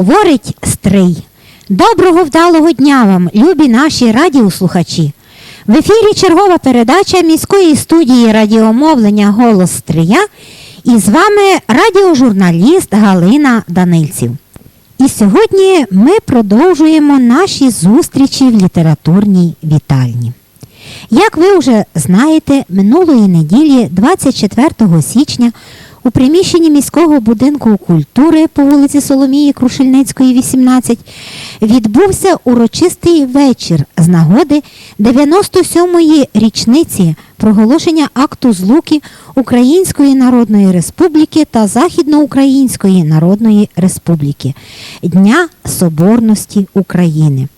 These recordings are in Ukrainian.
Говорить Стрий. Доброго вдалого дня вам, любі наші радіослухачі. В ефірі чергова передача міської студії радіомовлення Голос Стрия і з вами радіожурналіст Галина Данильців. І сьогодні ми продовжуємо наші зустрічі в літературній вітальні. Як ви вже знаєте, минулої неділі, 24 січня, у приміщенні міського будинку культури по вулиці Соломії Крушельницької, 18, відбувся урочистий вечір з нагоди 97-ї річниці проголошення акту злуки Української Народної Республіки та Західноукраїнської Народної Республіки Дня Соборності України.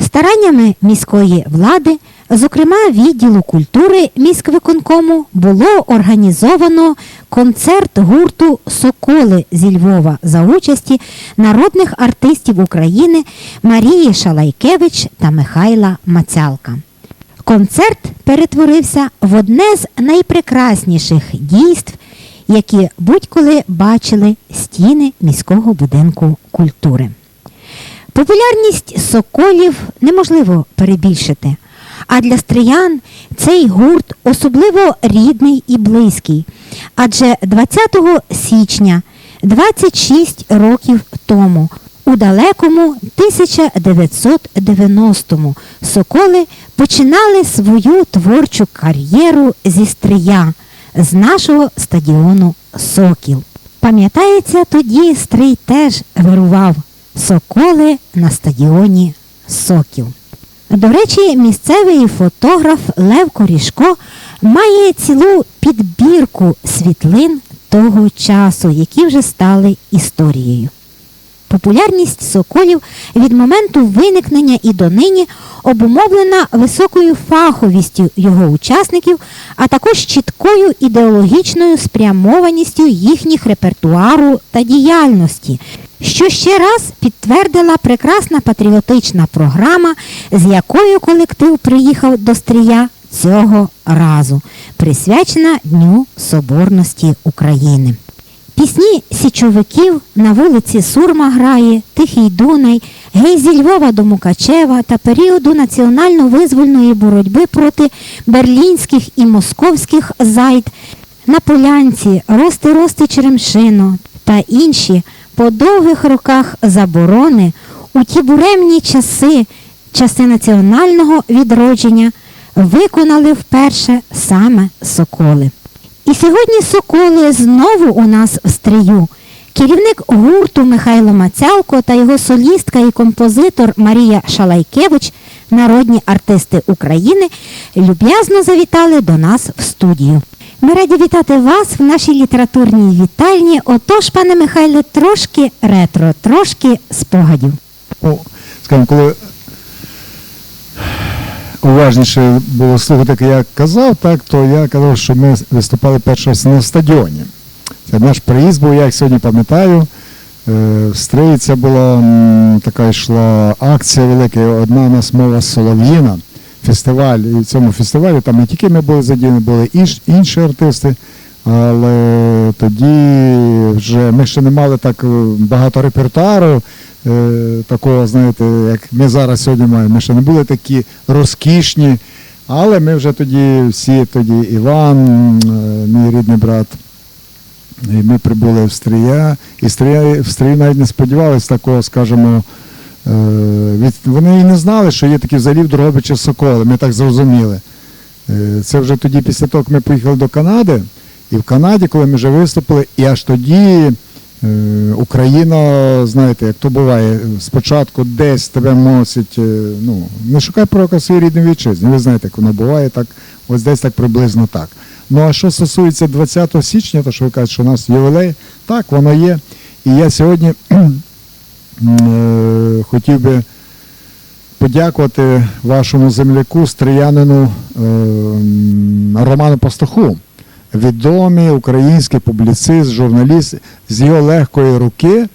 Стараннями міської влади, зокрема відділу культури міськвиконкому, було організовано концерт гурту Соколи зі Львова за участі народних артистів України Марії Шалайкевич та Михайла Мацялка. Концерт перетворився в одне з найпрекрасніших дійств, які будь-коли бачили стіни міського будинку культури. Популярність соколів неможливо перебільшити. А для стриян цей гурт особливо рідний і близький. Адже 20 січня, 26 років тому, у далекому 1990-му соколи починали свою творчу кар'єру зі стрия з нашого стадіону Сокіл. Пам'ятається, тоді стрий теж вирував Соколи на стадіоні Сокіл. До речі, місцевий фотограф Лев Корішко має цілу підбірку світлин того часу, які вже стали історією. Популярність соколів від моменту виникнення і донині обумовлена високою фаховістю його учасників, а також чіткою ідеологічною спрямованістю їхніх репертуару та діяльності, що ще раз підтвердила прекрасна патріотична програма, з якою колектив приїхав до Стрія цього разу, присвячена Дню Соборності України. Пісні січовиків на вулиці Сурма грає, Тихий Дунай, Гей зі Львова до Мукачева та періоду національно-визвольної боротьби проти берлінських і московських зайд на полянці, рости рости Черемшино та інші по довгих роках заборони у ті буремні часи, часи національного відродження, виконали вперше саме соколи. І сьогодні соколи знову у нас в стрію. Керівник гурту Михайло Мацялко та його солістка і композитор Марія Шалайкевич, народні артисти України, люб'язно завітали до нас в студію. Ми раді вітати вас в нашій літературній вітальні. Отож, пане Михайле, трошки ретро, трошки спогадів. Ну, скажімо, коли уважніше було слухати, як я казав, так, то я казав, що ми виступали перший раз на стадіоні. Це наш приїзд був, я як сьогодні пам'ятаю. Е, В це була така йшла акція велика, одна у нас мова Солов'їна, фестиваль. І цьому фестивалі там не тільки ми були задіяні, були і інші артисти. Але тоді вже ми ще не мали так е, багато репертуару, е, такого, знаєте, як ми зараз сьогодні маємо. Ми ще не були такі розкішні, але ми вже тоді всі, тоді Іван, е, мій рідний брат, і ми прибули в Стрия, і в Стрії навіть не сподівалися такого, скажімо, вони і не знали, що є такі взагалі в Дрогобичі Соколи, ми так зрозуміли. Е, Це вже тоді, після того, як ми поїхали до Канади, і в Канаді, коли ми вже виступили, і аж тоді е, Україна, знаєте, як то буває, спочатку десь тебе мусить, е, ну, не шукай пророка в своїй рідній вітчизні. Ви знаєте, як воно буває, так, ось десь так приблизно так. Ну а що стосується 20 січня, то що ви кажете, що у нас ювілей, так, воно є. І я сьогодні е, хотів би подякувати вашому земляку, стріянину е, Роману Пастуху. Відомий український публіцист, журналіст з його легкої руки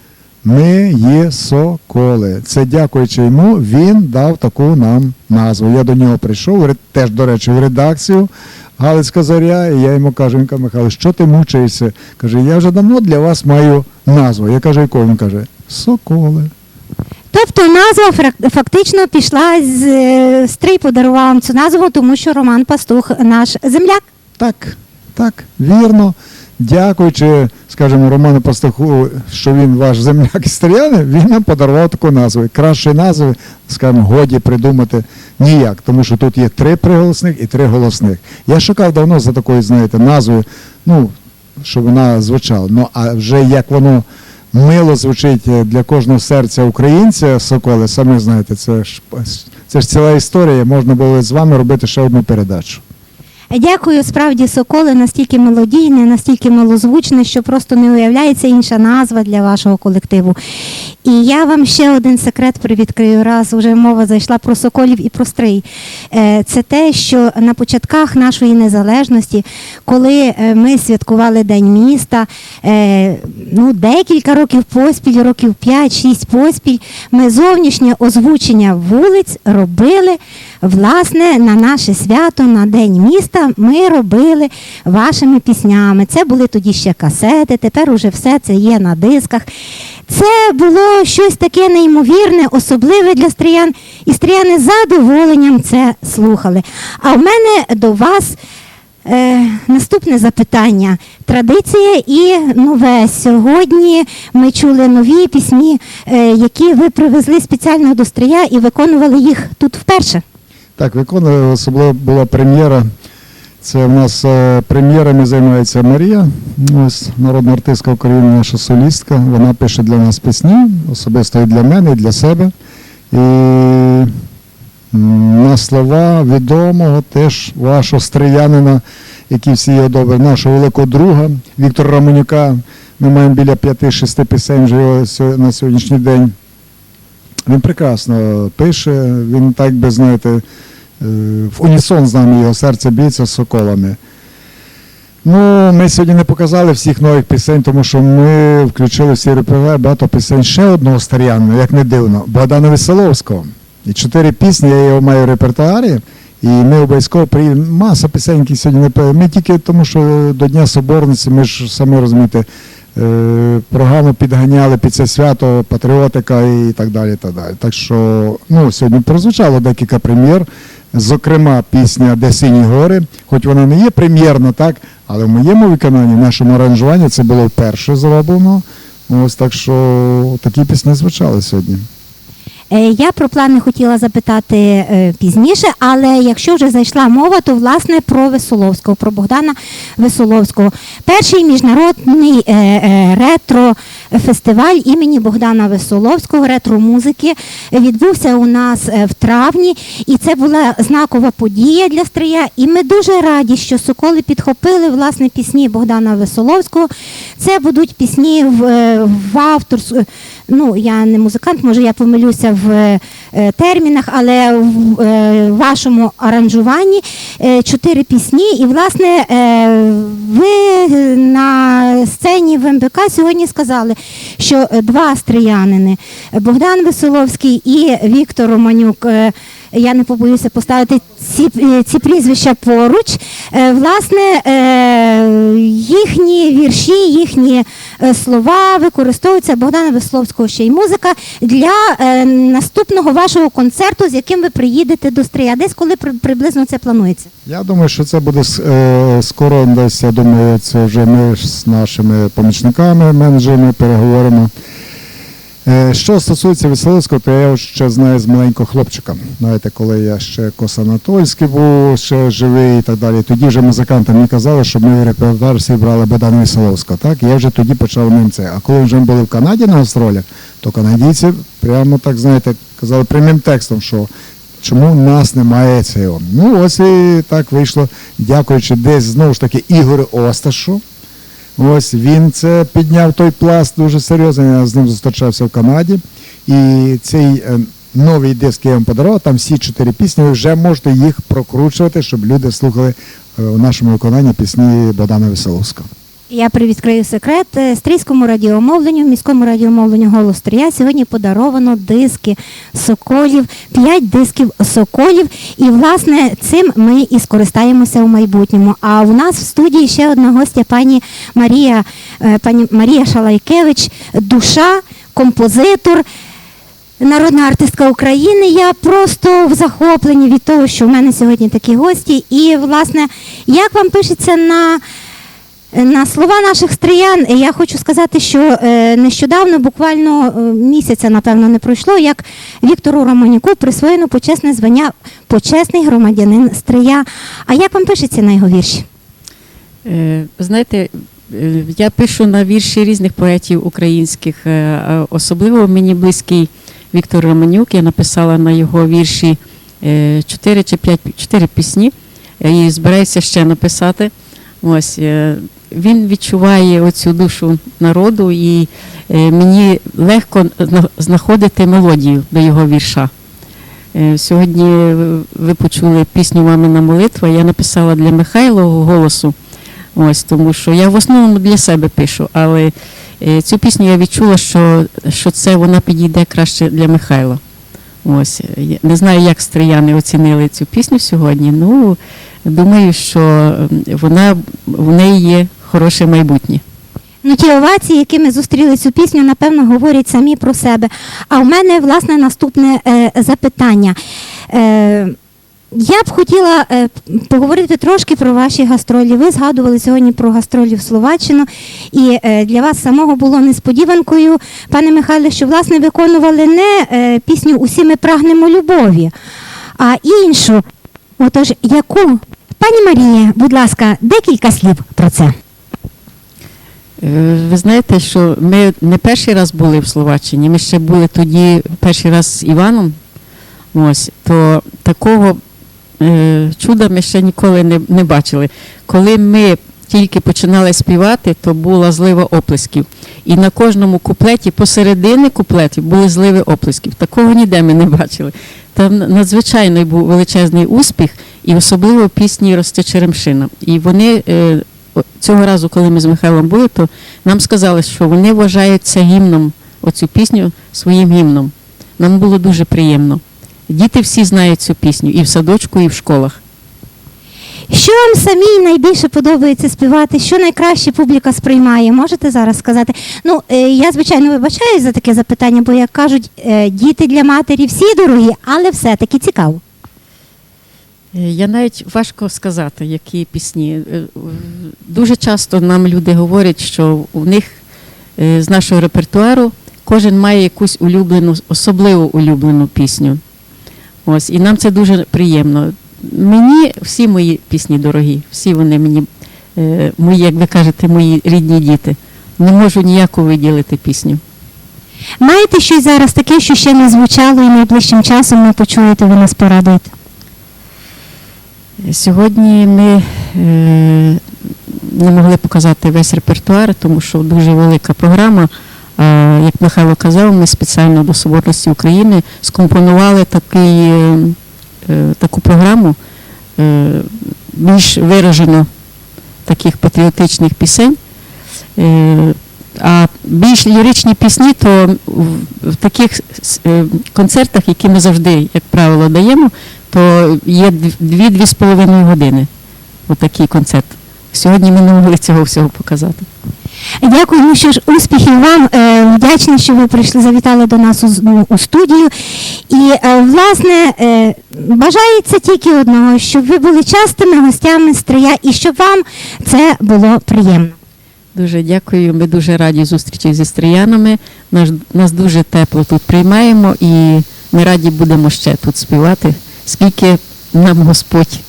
Ми є соколи. Це дякуючи йому, він дав таку нам назву. Я до нього прийшов, теж, до речі, в редакцію Галицька зоря, і я йому кажу, він каже, Михайло, що ти мучаєшся? Каже, я вже давно для вас маю назву. Я кажу, яку? Він каже, соколи. Тобто назва фактично пішла з стрій, подарував вам цю назву, тому що Роман Пастух наш земляк. Так, так, вірно. Дякуючи, скажімо, Роману Пастуху, що він ваш земляк історіяни, він нам подарував таку назву. Кращої назви, скажімо, годі придумати ніяк, тому що тут є три приголосних і три голосних. Я шукав давно за такою, знаєте, назвою, ну, щоб вона звучала. Ну, а вже як воно мило звучить е, для кожного серця українця, Соколи, самі знаєте, це ж, це ж ціла історія. Можна було з вами робити ще одну передачу. Дякую, справді соколи настільки мелодійне, настільки милозвучне, що просто не уявляється інша назва для вашого колективу. І я вам ще один секрет привідкрию, раз вже мова зайшла про соколів і про стрий. Е, Це те, що на початках нашої незалежності, коли е, ми святкували День міста, е, ну, декілька років поспіль, років 5-6 поспіль, ми зовнішнє озвучення вулиць робили власне на наше свято, на День міста. Ми робили вашими піснями. Це були тоді ще касети, тепер уже все це є на дисках. Це було щось таке неймовірне, особливе для стріян, і стріяни з задоволенням це слухали. А в мене до вас Е, наступне запитання. Традиція і нове. Сьогодні ми чули нові пісні, е, які ви привезли спеціально до Стрия і виконували їх тут вперше. Так, виконували, особливо була прем'єра. Це в нас е, прем'єрами займається Марія, ось народна артистка України, наша солістка. Вона пише для нас пісні, особисто і для мене, і для себе. І на слова відомого теж вашого стріянина, який всі його добре, нашого великого друга Віктора Романюка. Ми маємо біля п'яти-шести пісень вже на сьогоднішній день. Він прекрасно пише, він так би, знаєте, е, в унісон з нами його серце б'ється з соколами. Ну, ми сьогодні не показали всіх нових пісень, тому що ми включили всі репертуар багато пісень ще одного старянного, як не дивно, Богдана Веселовського. І чотири пісні, я його маю в репертуарі, і ми обов'язково приїдемо. Маса пісень, сьогодні не Ми тільки тому, що до Дня Соборниці, ми ж самі розумієте, програму підганяли під це свято, патріотика і так далі. Так далі. Так що ну, сьогодні прозвучало декілька прем'єр, зокрема пісня Де сині гори, хоч вона не є прем'єрна, так, але в моєму виконанні, в нашому аранжуванні це було вперше зроблено. Ось так що такі пісні звучали сьогодні. Е, Я про плани хотіла запитати е, пізніше, але якщо вже зайшла мова, то власне про Весоловського, про Богдана Весоловського. Перший міжнародний е, ретро-фестиваль імені Богдана Весоловського, ретро-музики, відбувся у нас в травні, і це була знакова подія для Стрия. І ми дуже раді, що Соколи підхопили власне пісні Богдана Весоловського. Це будуть пісні в, в авторську. Ну, я не музикант, може я помилюся в е, термінах, але в е, вашому аранжуванні е, чотири пісні. І, власне, ви на сцені в МБК сьогодні сказали, що два стріянини Богдан Веселовський і Віктор Романюк. я не побоюся поставити ці, ці прізвища поруч. Власне, їхні вірші, їхні слова використовуються Богдана Весловського ще й музика для е, наступного вашого концерту, з яким ви приїдете до Стрия. Десь коли при- приблизно це планується? Я думаю, що це буде е, скоро десь, я думаю, це вже ми з нашими помічниками, менеджерами переговоримо. Е, Що стосується Веселовського, то я ще знаю з маленького хлопчика. Знаєте, коли я ще Косанатольський був, ще живий і так далі. Тоді вже музиканти мені казали, що ми в репертуар всі брали Богдана Веселовського. Так? Я вже тоді почав ним це. А коли вже були в Канаді на гастролях, то канадійці прямо так, знаєте, казали прямим текстом, що чому в нас немає цього. Ну, ось і так вийшло, дякуючи десь знову ж таки Ігорю Осташу. Ось він це підняв той пласт дуже серйозно. Я з ним зустрічався в Канаді. І цей е, новий диск я вам подарував, там всі чотири пісні, ви вже можете їх прокручувати, щоб люди слухали е, у нашому виконанні пісні Богдана Веселовського. Я привідкрию секрет. Е, Стрийському радіомовленню, міському радіомовленню «Голос Стрия» сьогодні подаровано диски соколів, 5 дисків соколів. І, власне, цим ми і скористаємося у майбутньому. А у нас в студії ще одна гостя, пані Марія, е, пані Марія Шалайкевич, душа, композитор. Народна артистка України. Я просто в захопленні від того, що в мене сьогодні такі гості. І, власне, як вам пишеться на, на слова наших стріян, я хочу сказати, що е, нещодавно, буквально е, місяця, напевно, не пройшло, як Віктору Романюку присвоєно почесне звання почесний громадянин Стрия. А як вам пишеться на його вірші? Е, знаєте, е, я пишу на вірші різних поетів українських. е, Особливо мені близький Віктор Романюк. Я написала на його вірші 4 чи 5 4 пісні е, і збираюся ще написати. Ось е, він відчуває оцю душу народу, і е, мені легко зна- знаходити мелодію до його вірша. Е, Сьогодні ви- ви почули пісню Мамина молитва. Я написала для Михайлового голосу. Ось тому, що я в основному для себе пишу, але е, цю пісню я відчула, що, що це вона підійде краще для Михайла. Ось я не знаю, як стріяни оцінили цю пісню сьогодні. Ну думаю, що вона в неї є хороше майбутнє. Ну, ті овації, якими зустріли цю пісню, напевно, говорять самі про себе. А в мене, власне, наступне е, запитання. Е, я б хотіла е, поговорити трошки про ваші гастролі. Ви згадували сьогодні про гастролі в Словаччину, і е, для вас самого було несподіванкою, пане Михайле, що власне виконували не е, пісню Усі ми прагнемо любові, а іншу. Отож, яку? Пані Марія, будь ласка, декілька слів про це. Ви знаєте, що ми не перший раз були в Словаччині, ми ще були тоді перший раз з Іваном. Ось, то такого чуда ми ще ніколи не, не бачили. Коли ми тільки починали співати, то була злива оплесків. І на кожному куплеті, посередині куплетів, були зливи оплесків. Такого ніде ми не бачили. Там надзвичайний був величезний успіх, і особливо пісні Росте Черемшина. І вони е, цього разу, коли ми з Михайлом були, то нам сказали, що вони вважають це гімном, оцю пісню своїм гімном. Нам було дуже приємно. Діти всі знають цю пісню і в садочку, і в школах. Що вам самій найбільше подобається співати? Що найкраще публіка сприймає? Можете зараз сказати? Ну, е, я звичайно вибачаюсь за таке запитання, бо як кажуть, е, діти для матері всі дорогі, але все-таки цікаво. Е, Я навіть важко сказати, які пісні. Дуже часто нам люди говорять, що у них з нашого репертуару кожен має якусь улюблену, особливу улюблену пісню. Ось, і нам це дуже приємно. Мені всі мої пісні дорогі, всі вони мені, е, мої, як ви кажете, мої рідні діти. Не можу ніяку виділити пісню. Маєте щось зараз таке, що ще не звучало, і найближчим часом ми почуєте, ви нас порадуєте? Сьогодні ми е, не могли показати весь репертуар, тому що дуже велика програма. А, як Михайло казав, ми спеціально до Соборності України скомпонували такий, е, е, таку програму е, більш виражено таких патріотичних пісень. Е, а більш ліричні пісні, то в, таких е, концертах, які ми завжди, як правило, даємо, то є дві-дві з половиною години. Отакий концерт. Сьогодні ми не могли цього всього показати. Дякую, ну що ж, успіхів вам. Е, Вдячні, що ви прийшли, завітали до нас у, ну, у студію. І, е, власне, е, бажається тільки одного, щоб ви були частими гостями стрия і щоб вам це було приємно. Дуже дякую. Ми дуже раді зустрічі зі стріянами. Нас, нас дуже тепло тут приймаємо і ми раді будемо ще тут співати, скільки нам Господь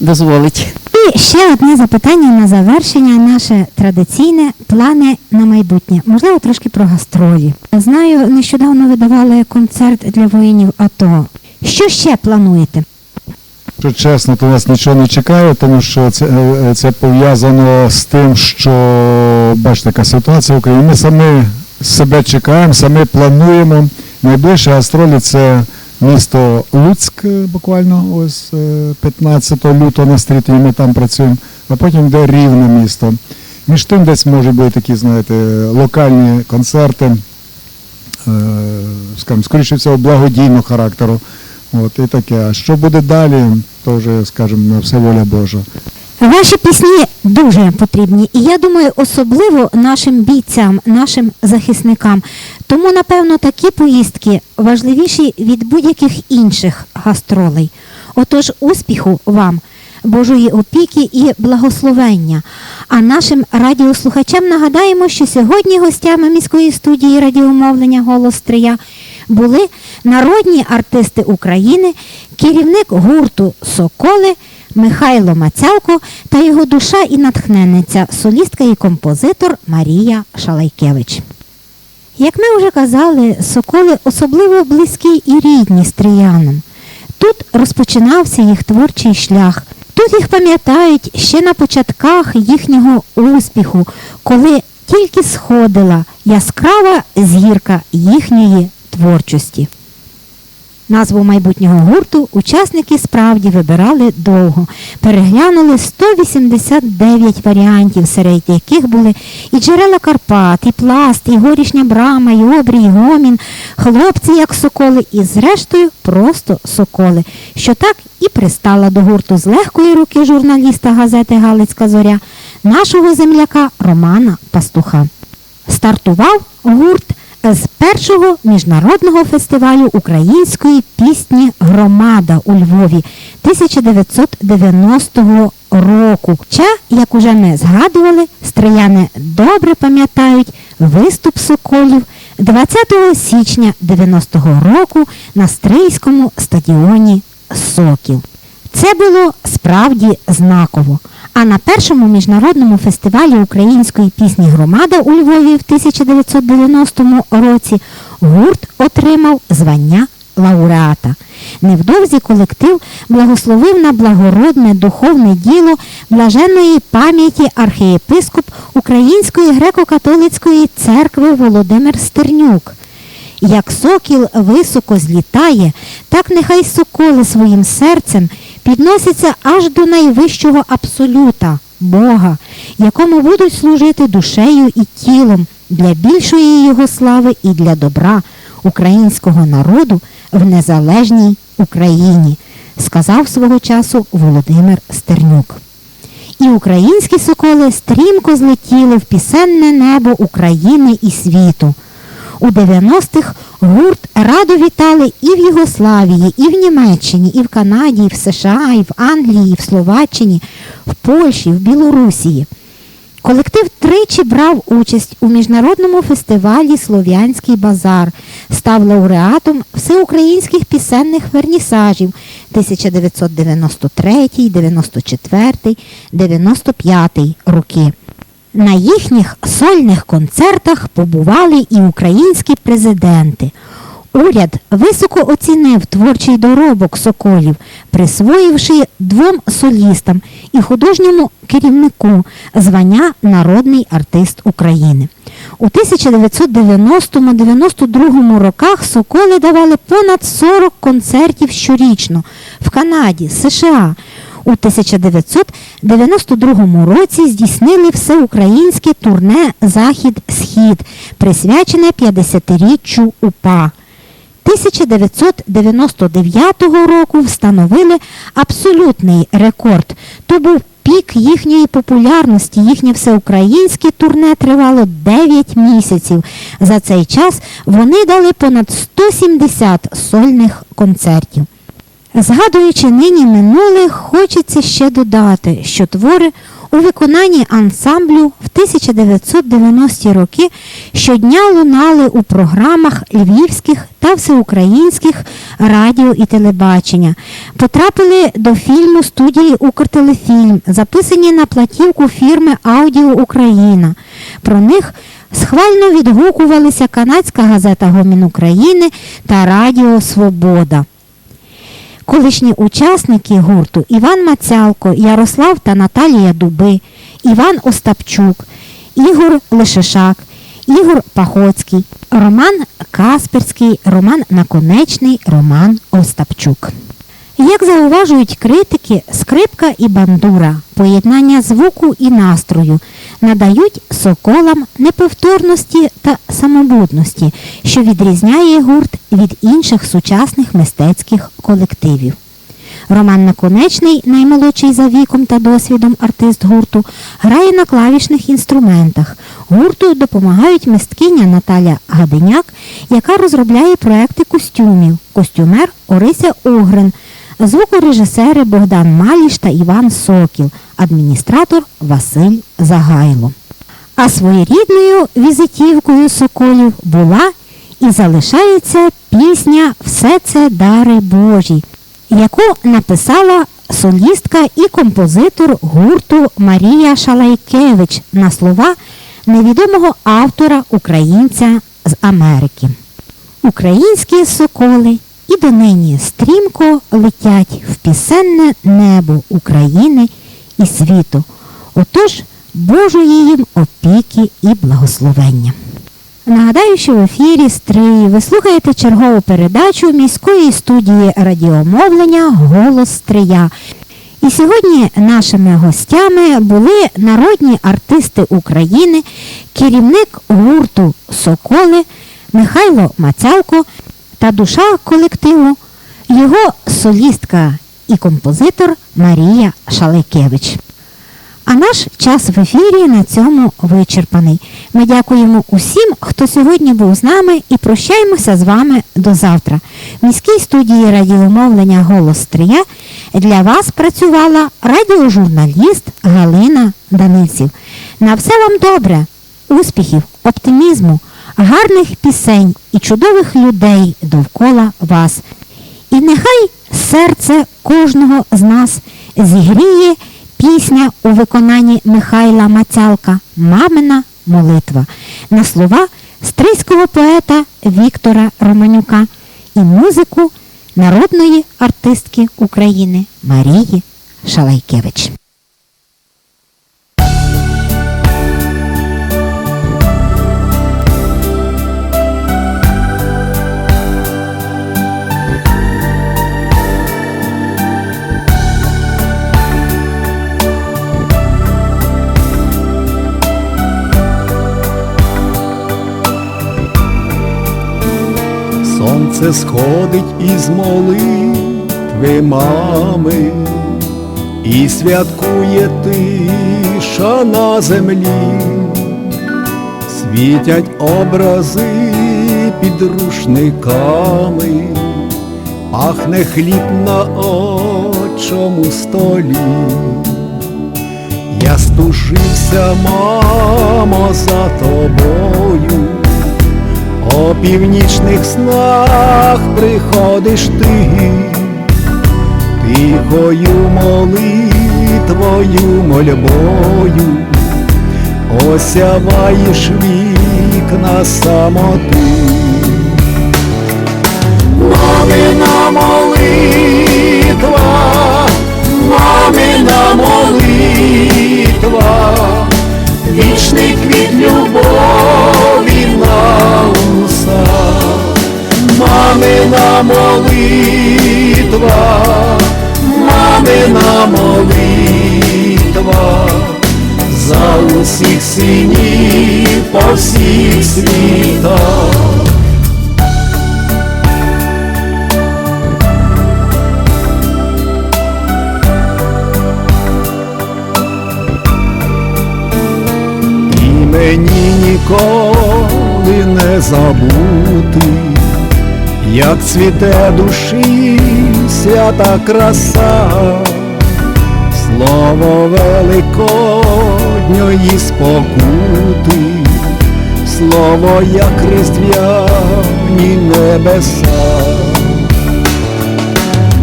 дозволить. Ще одне запитання на завершення, наше традиційне плани на майбутнє. Можливо, трошки про гастролі. Знаю, нещодавно видавали концерт для воїнів АТО. Що ще плануєте? Що чесно, то нас нічого не чекає, тому що це, е, це пов'язано з тим, що бачите, яка ситуація в Україні. Ми самі себе чекаємо, самі плануємо. Найближче гастролі це місто Луцьк, е, буквально ось е, 15 лютого на стріті, і ми там працюємо, а потім йде рівне місто. Між тим десь можуть бути такі, знаєте, локальні концерти, е, скажімо, скоріше всього, благодійного характеру. От, і таке. А що буде далі, то вже, скажімо, все воля Божа. Ваші пісні дуже потрібні, і я думаю, особливо нашим бійцям, нашим захисникам. Тому, напевно, такі поїздки важливіші від будь-яких інших гастролей. Отож, успіху вам, Божої опіки і благословення. А нашим радіослухачам нагадаємо, що сьогодні гостями міської студії радіомовлення Голос Стрия були народні артисти України, керівник гурту Соколи. Михайло Мацялко та його душа і натхненниця, солістка і композитор Марія Шалайкевич. Як ми вже казали, соколи особливо близькі і рідні стріянам. Тут розпочинався їх творчий шлях. Тут їх пам'ятають ще на початках їхнього успіху, коли тільки сходила яскрава зірка їхньої творчості. Назву майбутнього гурту учасники справді вибирали довго. Переглянули 189 варіантів, серед яких були і джерела Карпат, і пласт, і горішня брама, і обрій, і гомін, хлопці, як соколи, і зрештою просто соколи, що так і пристала до гурту з легкої руки журналіста газети Галицька зоря, нашого земляка Романа Пастуха. Стартував гурт з першого міжнародного фестивалю української пісні Громада у Львові 1990 року. Ча, як уже ми згадували, стрияни добре пам'ятають виступ соколів 20 січня 90-го року на Стрийському стадіоні Сокіл. Це було справді знаково. А на першому міжнародному фестивалі української пісні Громада у Львові в 1990 році гурт отримав звання лауреата. Невдовзі колектив благословив на благородне духовне діло блаженної пам'яті архієпископ Української греко-католицької церкви Володимир Стернюк. Як сокіл високо злітає, так нехай соколи своїм серцем підносяться аж до найвищого абсолюта Бога, якому будуть служити душею і тілом для більшої його слави і для добра українського народу в незалежній Україні, сказав свого часу Володимир Стернюк. І українські соколи стрімко злетіли в пісенне небо України і світу. У 90-х гурт радо вітали і в Югославії, і в Німеччині, і в Канаді, і в США, і в Англії, і в Словаччині, в Польщі, в Білорусії. Колектив тричі брав участь у міжнародному фестивалі Слов'янський базар, став лауреатом всеукраїнських пісенних вернісажів 1993, 94, 95 роки. На їхніх сольних концертах побували і українські президенти. Уряд високо оцінив творчий доробок соколів, присвоївши двом солістам і художньому керівнику звання Народний артист України. У 1990-92 роках соколи давали понад 40 концертів щорічно в Канаді, США. У 1992 році здійснили всеукраїнське турне Захід-Схід, присвячене 50-річчю УПА. 1999 року встановили абсолютний рекорд. То був пік їхньої популярності. Їхнє всеукраїнське турне тривало 9 місяців. За цей час вони дали понад 170 сольних концертів. Згадуючи нині минуле, хочеться ще додати, що твори у виконанні ансамблю в 1990-ті роки щодня лунали у програмах львівських та всеукраїнських радіо і телебачення, потрапили до фільму студії Укртелефільм, записані на платівку фірми Аудіо Україна. Про них схвально відгукувалися канадська газета Гомін України та Радіо Свобода. Колишні учасники гурту Іван Мацялко, Ярослав та Наталія Дуби, Іван Остапчук, Ігор Лишишак, Ігор Пахоцький, Роман Касперський, Роман Наконечний, Роман Остапчук. Як зауважують критики, скрипка і бандура, поєднання звуку і настрою, надають соколам неповторності та самобутності, що відрізняє гурт від інших сучасних мистецьких колективів. Роман Наконечний, наймолодший за віком та досвідом артист гурту, грає на клавішних інструментах. Гурту допомагають мисткиня Наталя Гаденяк, яка розробляє проекти костюмів, костюмер Орися Огрин, звукорежисери Богдан Маліш та Іван Сокіл, адміністратор Василь Загайло. А своєрідною візитівкою Соколів була і залишається пісня Все це дари Божі, яку написала солістка і композитор гурту Марія Шалайкевич на слова невідомого автора українця з Америки. Українські соколи і донині стрімко летять в пісенне небо України і світу. Отож, Божої їм опіки і благословення. Нагадаю, що в ефірі Стрий ви слухаєте чергову передачу міської студії радіомовлення Голос Стрия. І сьогодні нашими гостями були народні артисти України, керівник гурту Соколи Михайло Мацялко та душа колективу, його солістка і композитор Марія Шалайкевич. А наш час в ефірі на цьому вичерпаний. Ми дякуємо усім, хто сьогодні був з нами, і прощаємося з вами до завтра. В міській студії радіомовлення Голос Стрия для вас працювала радіожурналіст Галина Данильців. На все вам добре, успіхів, оптимізму, гарних пісень і чудових людей довкола вас. І нехай серце кожного з нас зігріє пісня у виконанні Михайла Мацялка Мамина молитва на слова стрийського поета Віктора Романюка і музику народної артистки України Марії Шалайкевич. Сонце сходить із молитви мами, і святкує тиша на землі, світять образи під рушниками, пахне хліб на очому столі. Я стужився, мамо, за тобою. О північних снах приходиш ти, тихою молитвою, мольбою, осяваєш вікна самоти. Мамина молитва, мамина молитва, вічний квіт любові на устах, мамина молитва, мамина молитва, за усіх синів по всіх світах. Забути, як цвіте душі свята краса, слово великодньої спокути, слово як різдвяні небеса.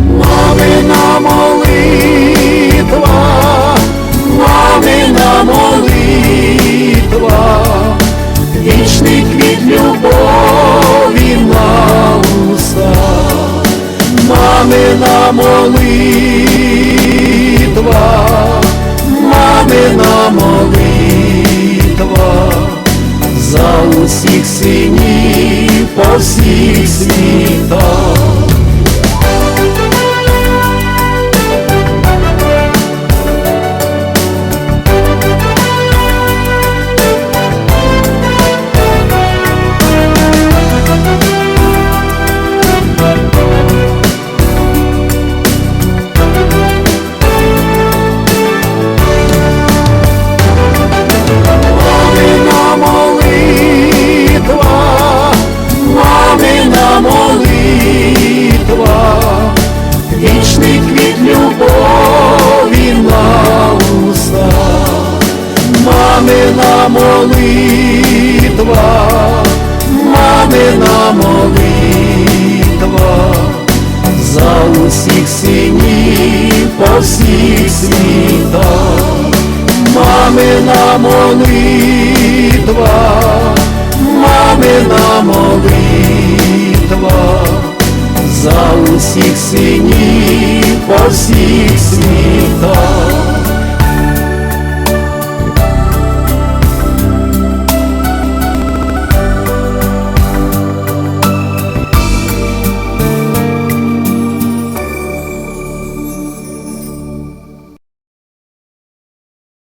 Мамина молитва, мамина молитва, вічний квіт любові на устах, мамина молитва, мамина молитва, за усіх синів по всіх світах. Молитва, мамина молитва, за усіх синів по всіх світах, мамина молитва, мамина молитва, за усіх синів по всіх